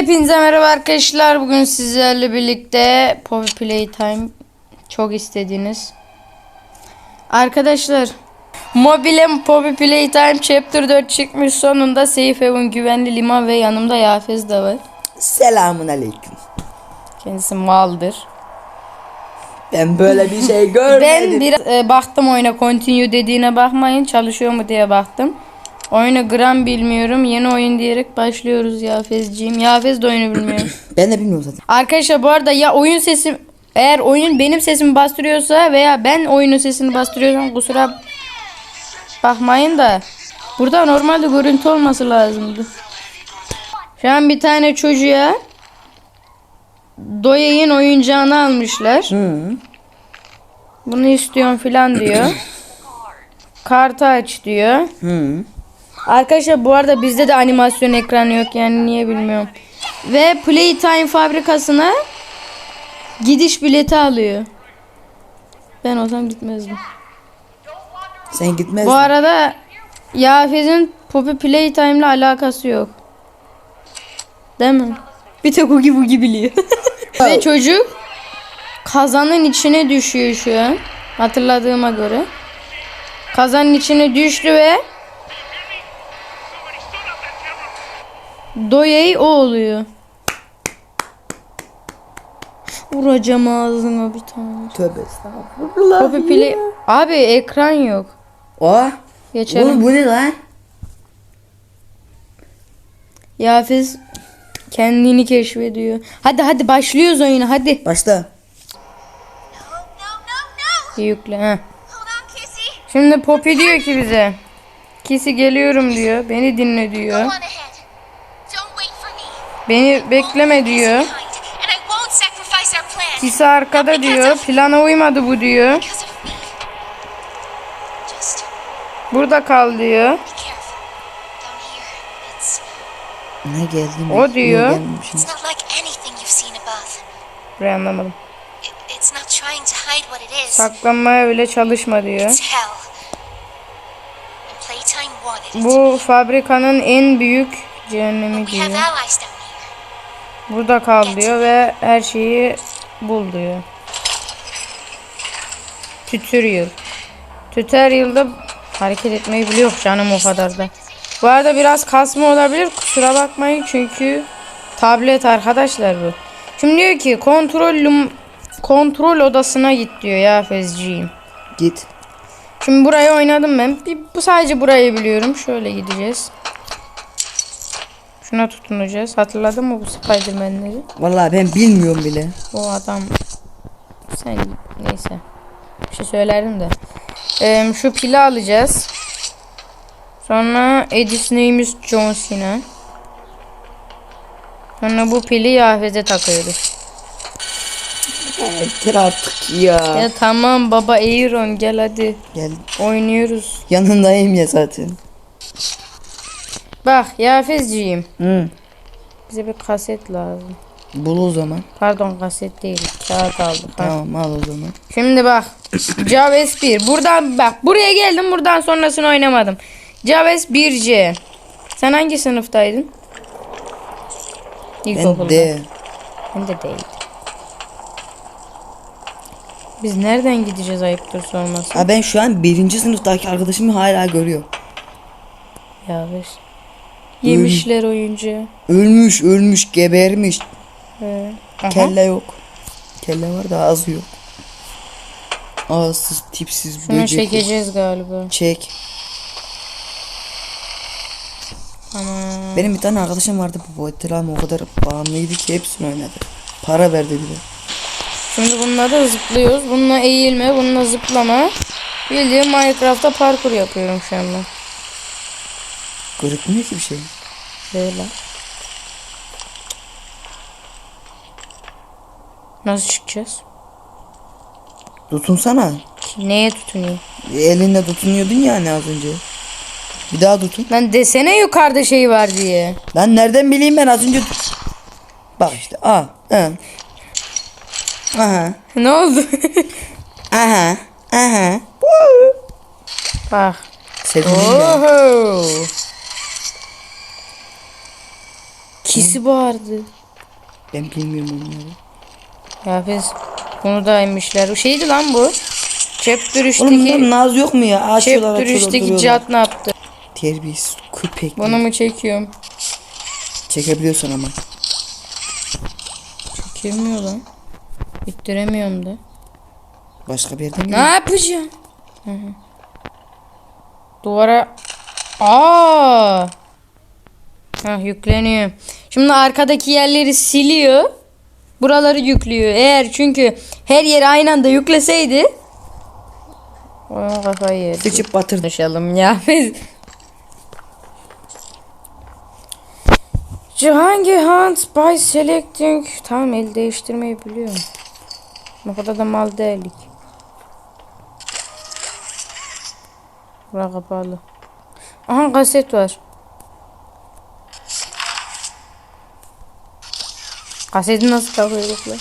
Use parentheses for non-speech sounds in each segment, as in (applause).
Hepinize merhaba arkadaşlar. Bugün sizlerle birlikte Poppy Playtime çok istediğiniz. Arkadaşlar Mobilem Poppy Playtime Chapter 4 çıkmış sonunda Safe Haven güvenli liman ve yanımda Yafez de var. Selamun aleyküm. Kendisi maldır. Ben böyle bir şey görmedim. Ben bir e, baktım oyuna continue dediğine bakmayın çalışıyor mu diye baktım. Oyunu gram bilmiyorum. Yeni oyun diyerek başlıyoruz Yafezciğim. Yafez de oyunu bilmiyor. (clears throat) Ben de bilmiyorum zaten. Arkadaşlar bu arada ya oyun sesim eğer oyun benim sesimi bastırıyorsa veya ben oyunun sesini bastırıyorsam kusura bakmayın da burada normalde görüntü olması lazımdı. Şu an bir tane çocuğa Doya'nın oyuncağını almışlar. Hı. Bunu istiyorum filan diyor. (clears throat) Kartı aç diyor. Hı. Arkadaşlar bu arada bizde de animasyon ekranı yok yani niye bilmiyorum. Ve Playtime fabrikasına gidiş bileti alıyor. Ben olsam gitmezdim. Sen gitmez. Bu arada Yafez'in Poppy Playtime ile alakası yok. Değil mi? Bir tek Ugi Bugi biliyor. (laughs) Ve çocuk kazanın içine düşüyor şu an. Hatırladığıma göre. Kazanın içine düştü ve Doya'yı o oluyor. Vuracağım ağzına bir tane. Tövbe estağfurullah. Poppy Play... Abi ekran yok. Oha. Geçelim. Oğlum bu ne lan? Yafiz kendini keşfediyor. Hadi hadi başlıyoruz oyuna hadi. Başla. No, no, no, no! Yükle. Heh. Şimdi Poppy diyor ki bize. Kisi geliyorum diyor. Beni dinle diyor. Beni bekleme diyor. Kisi arkada diyor. Plana uymadı bu diyor. Burada kal diyor. Ne geldi? O diyor. Burayı anlamadım. Saklanmaya öyle çalışma diyor. Bu fabrikanın en büyük cehennemi diyor. Burada kal diyor ve her şeyi bul diyor. Tutorial. Tutorial'da hareket etmeyi biliyor canım o kadar da. Bu arada biraz kasma olabilir kusura bakmayın çünkü tablet arkadaşlar bu. Şimdi diyor ki kontrol kontrol odasına git diyor ya Fezciğim. Git. Şimdi burayı oynadım ben. Bir, bu sadece burayı biliyorum. Şöyle gideceğiz. Şuna tutunacağız. Hatırladın mı bu Spiderman'leri? Vallahi ben bilmiyorum bile. O adam sen neyse bir şey söylerdim de Ee, şu pili alacağız sonra Edis neyimiz John Cena sonra bu pili Yahvez'e takıyoruz Yeter artık ya. ya tamam baba Aaron gel hadi Gel. oynuyoruz Yanındayım ya zaten. Bak Yahvezciğim Hı. bize bir kaset lazım Bul o zaman. pardon kaset değil kağıt aldık. Tamam al o zaman. Şimdi bak. Javes 1. Buradan bak. Buraya geldim. Buradan sonrasını oynamadım. Javes 1C. Sen hangi sınıftaydın? İlkokulda. Ben de. Ben de değildim. Biz nereden gideceğiz ayıptır sorması. Ha ben şu an birinci sınıftaki arkadaşımı hala görüyorum. Yaves. Yemişler oyuncu. Ölmüş ölmüş gebermiş. He. Aha. Kelle yok. Kelle var da ağzı yok. Ağızsız tipsiz Şunu böcek. çekeceğiz galiba. Çek. Ama Benim bir tane arkadaşım vardı bu Boyatelam o kadar bağımlıydı ki hepsini oynadı. Para verdi bile. şimdi bununla da zıplıyoruz. Bununla eğilme, bununla zıplama. Bildiğin Minecraft'ta parkur yapıyorum şu anda. Gözükmüyor ki bir şey. Böyle. Nasıl çıkacağız? Tutunsana. Neye tutunayım? Elinde tutunuyordun ya hani az önce. Bir daha tutun. Lan desene yukarıda şey var diye. Lan nereden bileyim ben az önce tut- Bak işte. Aa. Hı. Aha. ne oldu? (laughs) Aha. Aha. Bak. Sevindim ya. Oho. Kisi bağırdı. Ben bilmiyorum onları. Ya biz bunu da inmişler. O şeydi lan bu. Chapter Oğlum 3'teki bunların naz yok mu ya? Açıyorlar 3'teki duruyorlar. Cat ne yaptı? Terbiyesiz köpek. Bunu mu çekiyorum? Çekebiliyorsun ama. Çekilmiyor lan. Bittiremiyorum da. Başka bir yerden Ne yapacağım? Hı hı. Duvara Aa! Ha yükleniyor. Şimdi arkadaki yerleri siliyor. Buraları yüklüyor. Eğer çünkü her yeri aynı anda yükleseydi Oyun kafayı yedi. Sıçıp batırdı. Konuşalım ya. (laughs) Biz- Cihangir Hunt by selecting Tamam el değiştirmeyi biliyorum. Bu kadar da mal değildik. Bura kapalı. Aha kaset var. Kaseti nasıl takıyorduk lan?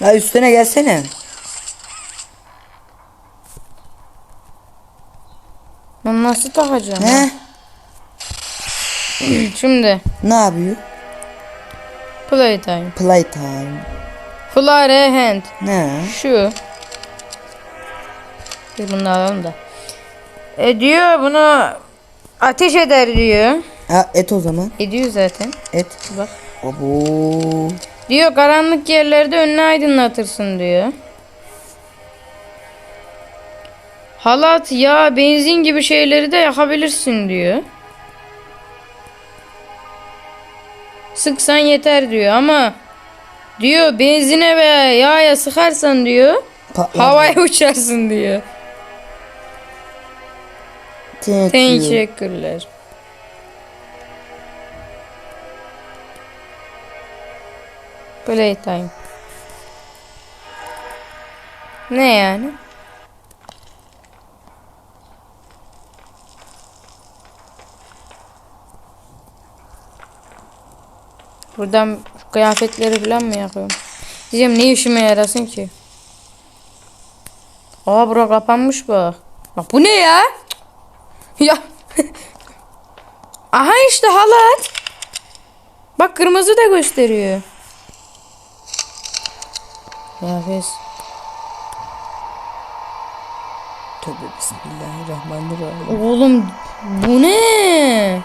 Ya üstüne gelsene. Bunu nasıl takacağım? He? (clears throat) Şimdi Ne yapıyor? playtime. Playtime. Fly hand. Ne? Şu. Biz bunu alalım da. E diyor bunu ateş eder diyor. Ha, et o zaman. Ediyor zaten. Et. Bak. Abo. Diyor karanlık yerlerde önünü aydınlatırsın diyor. Halat, yağ, benzin gibi şeyleri de yakabilirsin diyor. Sıksan yeter diyor ama diyor benzine veya yağa sıkarsan diyor Patlar. havaya uçarsın diyor. Teşekkürler. Playtime. Ne yani? Buradan kıyafetleri falan mı yapıyorum? Diyeceğim ne işime yarasın ki? Aa bura kapanmış bak. Bak bu ne ya? Ya. (laughs) Aha işte halat. Bak kırmızı da gösteriyor. Biz Tövbe bismillahirrahmanirrahim. oğlum bu ne?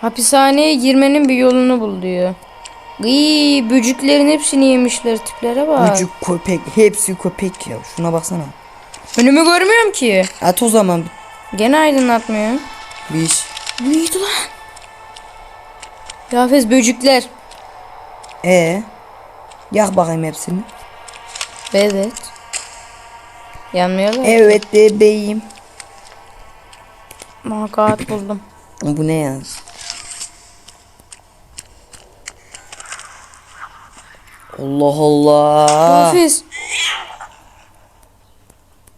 Hapishaneye girmenin bir yolunu bul diyor. Iy, böcüklerin hepsini yemişler tiplere bak. Çocuk köpek. Hepsi köpek ya. Şuna baksana. Önümü görmüyorum ki. At o zaman Gene aydınlatmıyor. bir iş. Neydi lan? Yafes böcükler. Ee? Yak bakayım hepsini. Evet. Yanmıyorlar. Evet bebeğim. Aha kağıt buldum. Bu ne ya? Allah Allah. Yafes.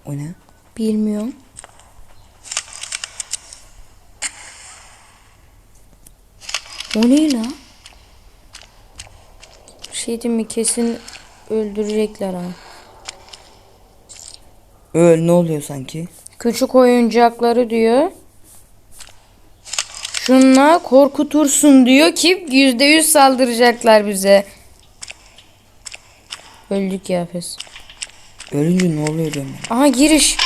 O ne? Bilmiyorum. O ne lan? Şey diyeyim mi kesin öldürecekler ha. Öl ne oluyor sanki? Küçük oyuncakları diyor. Şunla korkutursun diyor ki yüzde yüz saldıracaklar bize. Öldük ya Fes. Ölünce ne oluyor ben. Aha giriş.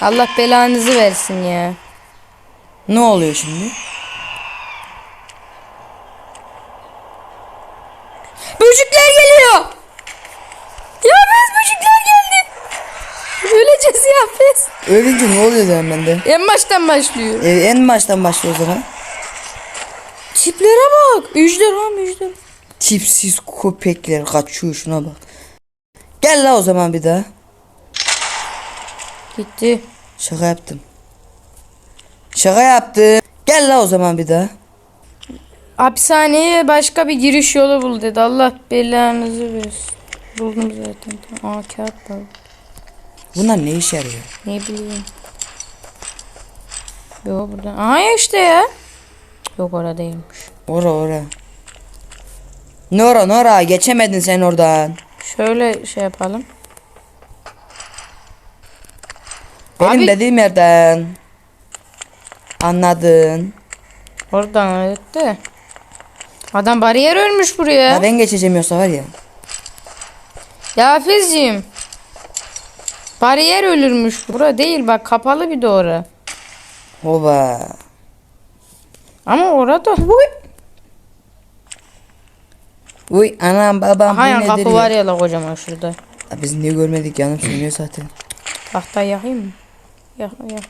Allah belanızı versin ya. Ne oluyor şimdi? Böcekler geliyor. Ya Fes böcekler geldi. Öleceğiz ya Fes. Ölünce ne oluyor diyorum ben de. En baştan başlıyor. Ee, en baştan başlıyor o zaman. Tiplere bak. Ejderha mı ejderha? Tipsiz köpekler kaçıyor şuna bak. Gel la o zaman bir daha. Gitti. Şaka yaptım. Şaka yaptım. Gel la o zaman bir daha. Hapishaneye başka bir giriş yolu bul dedi. Allah belanızı versin. Buldum zaten. Aa kağıt var. Bunlar ne işe yarıyor? Ne bileyim. Yok burada. Aha ya işte ya. Yok oradaymış. Ora ora. Nora Nora geçemedin sen oradan. Şöyle şey yapalım. Benim Abi- dediğim yerden. Anladın. Oradan öğretti. Adam bariyer ölmüş buraya. Ya ben geçeceğim yoksa var ya. Ya Hafizciğim. Bariyer ölürmüş. Bura değil bak kapalı bir doğru. Hoba. Ama orada Uy anam babam bu Aha yan nedir kapı ya? var ya la kocaman şurada. Ya Biz niye görmedik yanım sönüyor zaten. Tahta yakayım mı? Yak yak.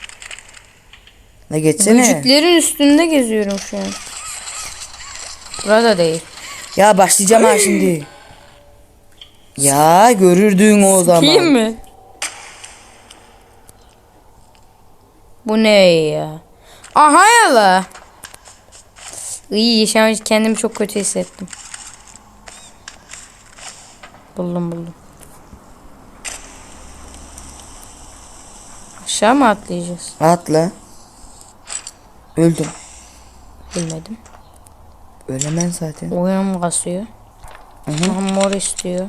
La geçsene. Vücutların üstünde geziyorum şu an. Burada değil. Ya başlayacağım ha şimdi. Ya görürdün o zaman. Kim mi? Bu ne ya? Aha ya la. İyi şu an kendimi çok kötü hissettim. Buldum buldum. Aşağı mı atlayacağız? Atla. Öldüm. Bilmedim. Ölemem zaten. Oyun kasıyor. Aha, mor istiyor.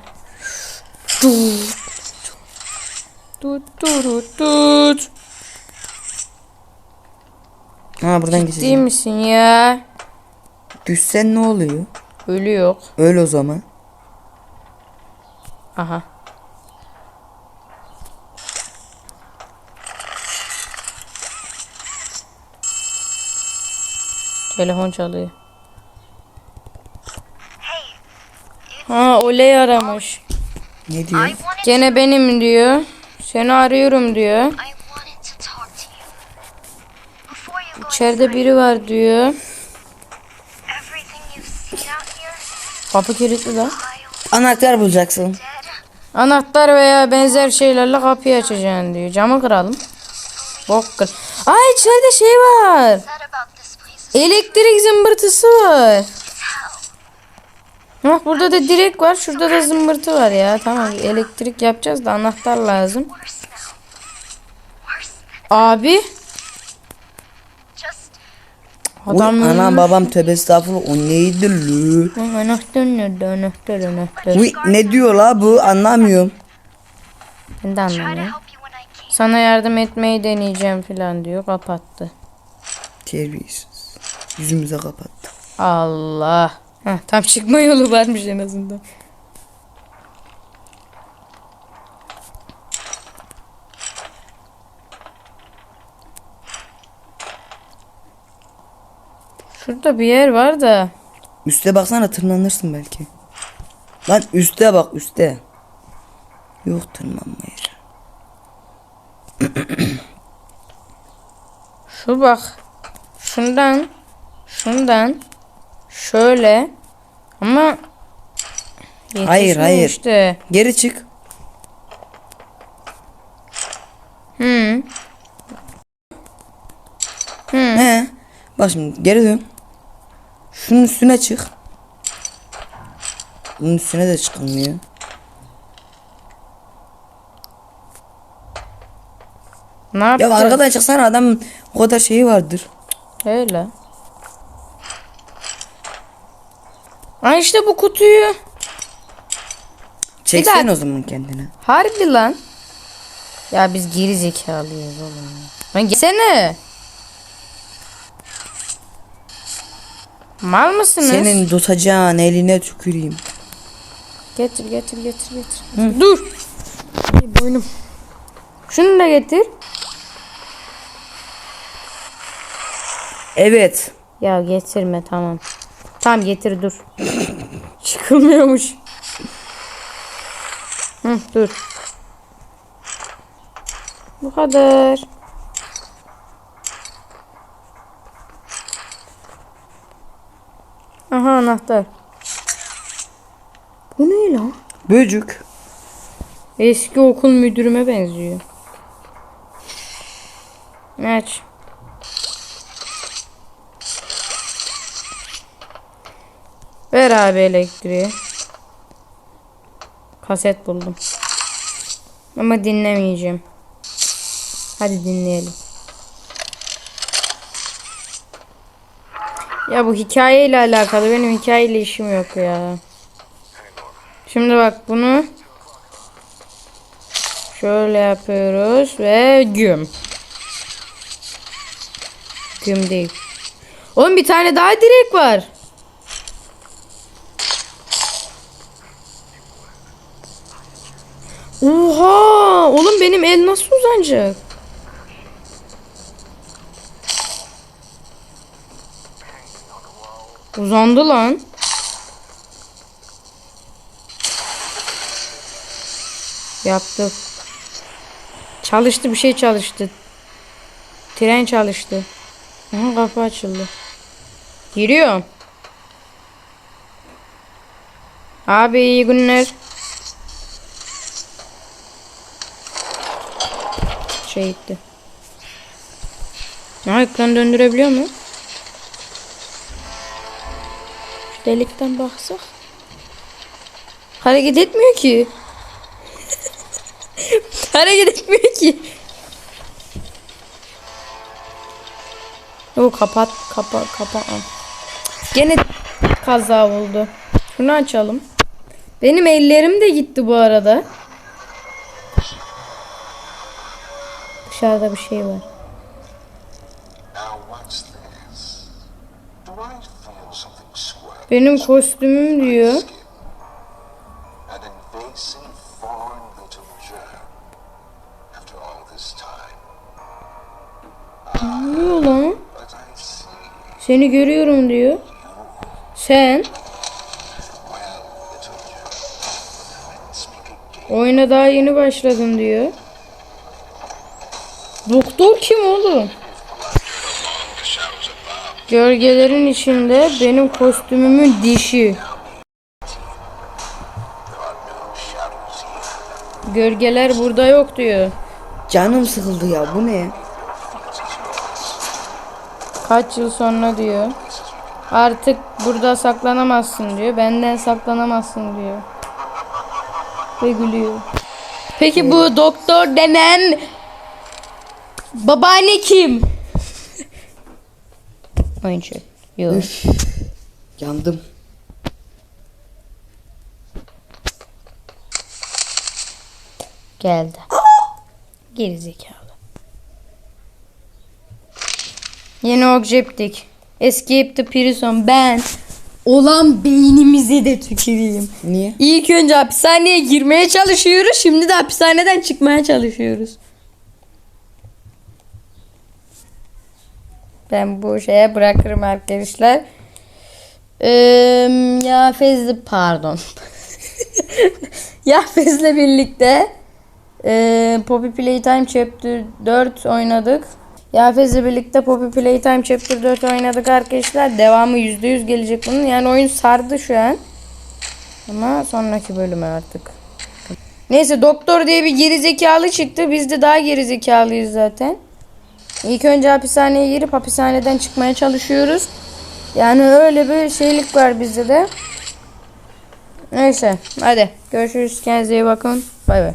Tut tut tut. Ha buradan geçeceğim. misin ya? Düşsen ne oluyor? Ölü yok. Öl o zaman. Aha. Telefon çalıyor. Ha oley aramış. Ne diyor? Gene benim diyor. Seni arıyorum diyor. İçeride biri var diyor. Kapı kilitli lan. Anahtar bulacaksın. Anahtar veya benzer şeylerle kapıyı açacaksın diyor. Camı kıralım. Bok kır. Ay içeride şey var. Elektrik zımbırtısı var. Bak burada da direk var. Şurada da zımbırtı var ya. Tamam elektrik yapacağız da anahtar lazım. Abi. Just Uy, Adam anam babam tövbe estağfurullah o neydi lü? Anahtar nerede? Anahtar anahtar. Uy ne diyor la bu anlamıyorum. Ben de anlamıyorum. Sana yardım etmeyi deneyeceğim falan diyor. Kapattı. Terbiyesiz. Yüzümüze kapattı. Allah. Heh, tam çıkma yolu varmış en azından. Şurada bir yer var da. Üste baksana tırmanırsın belki. Lan üste bak üste. Yok tırmanma yeri. (clears throat) Şu bak. Şundan. Şundan. Şöyle. Ama Hayır, hayır. işte. Geri çık. Hı. He. Bak şimdi geri dön. Şunun üstüne çık. Bunun üstüne de çıkılmıyor. Ne Ya yapacağız? arkadan çıksana adam o kadar şeyi vardır. Öyle. Ay işte bu kutuyu. Çeksen o zaman kendine. Harbi lan. Ya biz geri zekalıyız oğlum. ya. Lan gelsene. Mal mısınız? Senin tutacağın eline tüküreyim. Getir getir getir getir. Dur. Ay, boynum. Şunu da getir. Evet. Ya getirme tamam. Tamam getir dur. (coughs) Çıkılmıyormuş. Hı, dur. Bu kadar. Aha anahtar. Bu ne lan? Böcük. Eski okul müdürüme benziyor. Aç. Ver abi elektriği. Kaset buldum. Ama dinlemeyeceğim. Hadi dinleyelim. Ya bu hikayeyle alakalı. Benim hikayeyle işim yok ya. Şimdi bak bunu şöyle yapıyoruz ve güm. Güm değil. Oğlum bir tane daha direk var. Oha! Oğlum benim el nasıl uzanacak? Uzandı lan. Yaptık. Çalıştı bir şey çalıştı. Tren çalıştı. Aha, kapı açıldı. Giriyor. Abi iyi günler. Şey gitti. Ha ekran döndürebiliyor mu? Delikten baksak. Hareket etmiyor ki. (laughs) Hareket etmiyor ki. O kapat kapa kapa. Gene kaza oldu. Şunu açalım. Benim ellerim de gitti bu arada. Dışarıda bir şey var. Benim kostümüm diyor. Ne oluyor lan? Seni görüyorum diyor. Sen oyuna daha yeni başladın diyor. Doktor kim oğlum? Gölgelerin içinde benim kostümümün dişi. Gölgeler burada yok diyor. Canım sıkıldı ya bu ne? Kaç yıl sonra diyor. Artık burada saklanamazsın diyor. Benden saklanamazsın diyor. Ve gülüyor. Peki bu doktor denen babaanne kim? Oyuncu. Yok. Üf. Yandım. Geldi. Geri zekalı. Yeni objektif. Escape the prison. Ben olan beynimizi de tüküreyim. Niye? İlk önce hapishaneye girmeye çalışıyoruz. Şimdi de hapishaneden çıkmaya çalışıyoruz. Ben bu şeye bırakırım arkadaşlar. Ee, Yafez'le pardon. (laughs) Yafez'le birlikte e, Poppy Playtime Chapter 4 oynadık. Yafez'le birlikte Poppy Playtime Chapter 4 oynadık arkadaşlar. Devamı %100 gelecek bunun. Yani oyun sardı şu an. Ama sonraki bölüme artık. Neyse doktor diye bir gerizekalı çıktı. Biz de daha gerizekalıyız zaten. İlk önce hapishaneye girip hapishaneden çıkmaya çalışıyoruz. Yani öyle bir şeylik var bizde de. Neyse hadi görüşürüz. Kendinize iyi bakın. Bay bay.